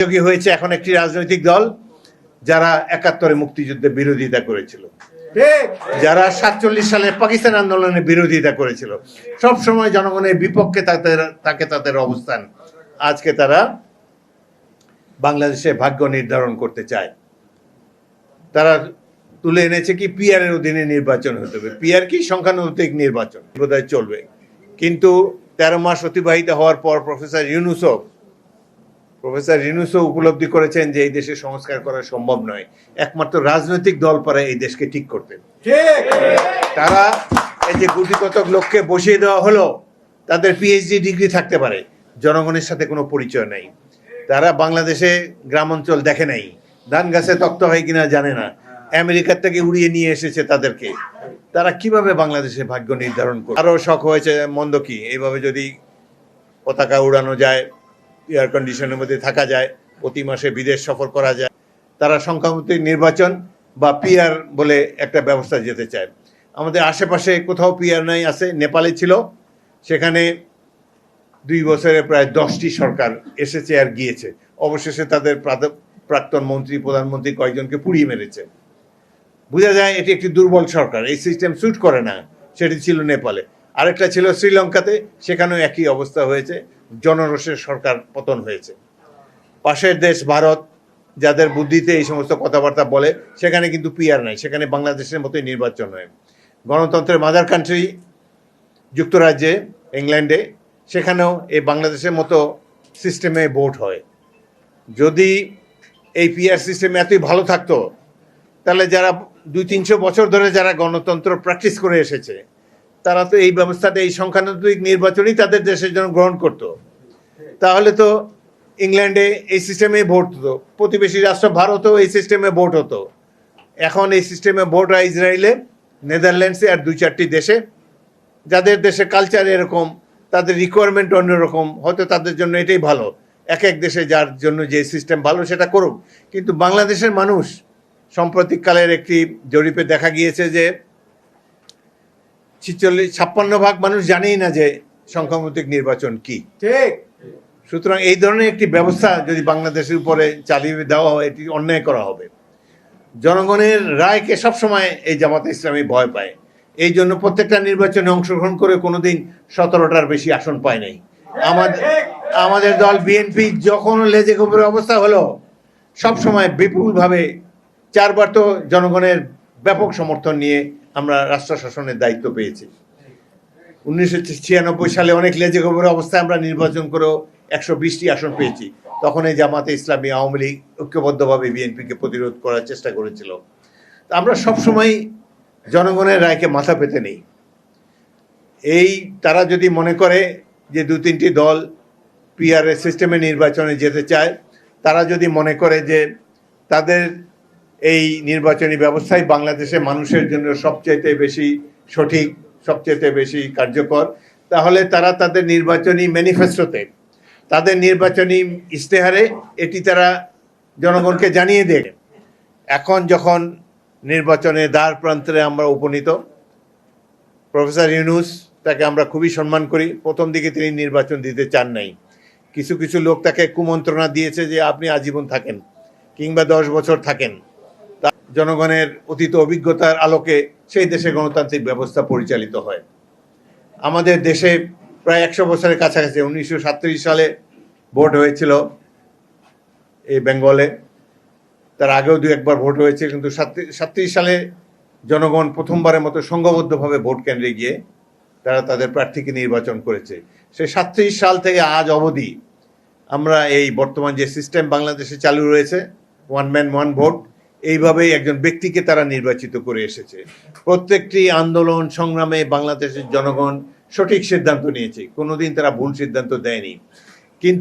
যোগী হয়েছে এখন একটি রাজনৈতিক দল যারা একাত্তরে মুক্তিযুদ্ধে বিরোধিতা করেছিল। যারা সাতচল্লিশ সালে পাকিস্তান আন্দোলনে বিরোধিতা করেছিল। সব সময় জনগণের বিপক্ষে তাদের, তাকে তাদের অবস্থান আজকে তারা বাংলাদেশে ভাগ্য নির্ধারণ করতে চায়। তারা তুলে এনেছে কি পিআর এর অধীনে নির্বাচন হতে হবে। পিআর কি? সংখ্যানুপাতিক নির্বাচন। বোধহয় চলবে। কিন্তু তেরো মাস অতিবাহিত হওয়ার পর প্রফেসর ইউনুসফ প্রফেসর রিনুসও উপলব্ধি করেছেন যে এই দেশে সংস্কার করা সম্ভব নয়। একমাত্র রাজনৈতিক দল পারে এই দেশকে ঠিক করতে। তারা এই যে গুটি কতক লোককে বসিয়ে দেওয়া হলো তাদের পিএইচডি ডিগ্রি থাকতে পারে। জনগণের সাথে কোনো পরিচয় নাই। তারা বাংলাদেশে গ্রাম অঞ্চল দেখে নাই। ধান গাছে তক্ত হয় কিনা জানে না। আমেরিকার থেকে উড়িয়ে নিয়ে এসেছে তাদেরকে। তারা কীভাবে বাংলাদেশে ভাগ্য নির্ধারণ করে আরও শখ হয়েছে মন্দ কি? এইভাবে যদি পতাকা উড়ানো যায় এয়ার কন্ডিশনের মধ্যে থাকা যায়, প্রতি মাসে বিদেশ সফর করা যায়। তারা সংখ্যামতিক নির্বাচন বা পিয়ার বলে একটা ব্যবস্থা যেতে চায়। আমাদের আশেপাশে কোথাও পিয়ার নাই, আছে, নেপালে ছিল। সেখানে দুই বছরে প্রায় দশটি সরকার এসেছে আর গিয়েছে। অবশেষে তাদের প্রাক্তন মন্ত্রী, প্রধানমন্ত্রী কয়েকজনকে পুড়িয়ে মেরেছে। বোঝা যায় এটি একটি দুর্বল সরকার, এই সিস্টেম স্যুট করে না, সেটি ছিল নেপালে। আরেকটা ছিল শ্রীলঙ্কাতে, সেখানেও একই অবস্থা হয়েছে। জনরসের সরকার পতন হয়েছে। পাশের দেশ ভারত, যাদের বুদ্ধিতে এই সমস্ত কথাবার্তা বলে, সেখানে কিন্তু পিআর নাই, সেখানে বাংলাদেশের মতোই নির্বাচন হয়। গণতন্ত্রের মাদার কান্ট্রি যুক্তরাজ্যে ইংল্যান্ডে সেখানেও এই বাংলাদেশের মতো সিস্টেমে ভোট হয়। যদি এই পিআর সিস্টেম এতই ভালো থাকতো, তাহলে যারা দুই তিনশো বছর ধরে যারা গণতন্ত্র প্র্যাকটিস করে এসেছে তারা তো এই ব্যবস্থাটা এই সংখ্যানুপাতিক নির্বাচনই তাদের দেশের জন্য গ্রহণ করতো। তাহলে তো ইংল্যান্ডে এই সিস্টেমে ভোট হতো, প্রতিবেশী রাষ্ট্র ভারতেও এই সিস্টেমে ভোট হতো। এখন এই সিস্টেমে ভোট হয় ইসরায়েলে, নেদারল্যান্ডসে আর দুই চারটি দেশে। যাদের দেশে কালচার এরকম, তাদের রিকোয়ারমেন্ট অন্যরকম হয়তো তাদের জন্য এটাই ভালো। এক এক দেশে যার জন্য যে সিস্টেম ভালো সেটা করুক। কিন্তু বাংলাদেশের মানুষ সাম্প্রতিককালের একটি জরিপে দেখা গিয়েছে যে ছিচল্লিশ ছাপ্পান্ন ভাগ মানুষ জানেই না যে সংখ্যামতিক নির্বাচন কি। ঠিক। সুতরাং এই ধরনের একটি ব্যবস্থা যদি বাংলাদেশের উপরে চালিয়ে দেওয়া হয় এটি অন্যায় করা হবে। জনগণের রায়কে সবসময় এই জামাতে ইসলামী ভয় পায়। এই জন্য প্রত্যেকটা নির্বাচনে অংশগ্রহণ করে কোনোদিন সতেরোটার বেশি আসন পায় নাই। আমাদের আমাদের দল বিএনপি যখন লেজে গোবরের অবস্থা হলো সব সময় বিপুলভাবে চারবার তো জনগণের ব্যাপক সমর্থন নিয়ে আমরা রাষ্ট্র শাসনের দায়িত্ব পেয়েছি। উনিশশো ছিয়ানব্বই সালে অনেক লেজে গোবরের অবস্থায় আমরা নির্বাচন করেও একশো বিশটি আসন পেয়েছি। তখন এই জামাতে ইসলামী আওয়ামী লীগ ঐক্যবদ্ধভাবে বিএনপিকে প্রতিরোধ করার চেষ্টা করেছিল। তা আমরা সবসময় জনগণের রায়কে মাথা পেতে নেই। এই তারা যদি মনে করে যে দু তিনটি দল পিআরএস সিস্টেমে নির্বাচনে যেতে চায়, তারা যদি মনে করে যে তাদের এই নির্বাচনী ব্যবস্থাই বাংলাদেশে মানুষের জন্য সবচাইতে বেশি সঠিক, সবচাইতে বেশি কার্যকর। তাহলে তারা তাদের নির্বাচনী ম্যানিফেস্টোতে, তাদের নির্বাচনী ইশতেহারে এটি তারা জনগণকে জানিয়ে দেয়। এখন যখন নির্বাচনের দ্বার প্রান্তে আমরা উপনীত, প্রফেসর ইউনুস তাকে আমরা খুবই সম্মান করি। প্রথম দিকে তিনি নির্বাচন দিতে চান নাই। কিছু কিছু লোক তাকে কুমন্ত্রণা দিয়েছে যে আপনি আজীবন থাকেন কিংবা দশ বছর থাকেন। জনগণের অতীত অভিজ্ঞতার আলোকে সেই দেশে গণতান্ত্রিক ব্যবস্থা পরিচালিত হয়। আমাদের দেশে প্রায় একশো বছরের কাছাকাছি, উনিশশো সালে ভোট হয়েছিল এই বেঙ্গলে। তার আগেও দু একবার ভোট হয়েছে, কিন্তু সাতত্রিশ সালে জনগণ প্রথমবারের মতো সংঘবদ্ধভাবে ভোট কেন্দ্রে গিয়ে তারা তাদের প্রার্থীকে নির্বাচন করেছে। সেই সাতত্রিশ সাল থেকে আজ অবধি আমরা এই বর্তমান যে সিস্টেম বাংলাদেশে চালু রয়েছে ওয়ান ম্যান ওয়ান ভোট এইভাবেই একজন ব্যক্তিকে তারা নির্বাচিত করে এসেছে। প্রত্যেকটি আন্দোলন সংগ্রামে বাংলাদেশের জনগণ সঠিক সিদ্ধান্ত নিয়েছে। কোনোদিন তারা ভুল সিদ্ধান্ত দেয়নি। কিন্তু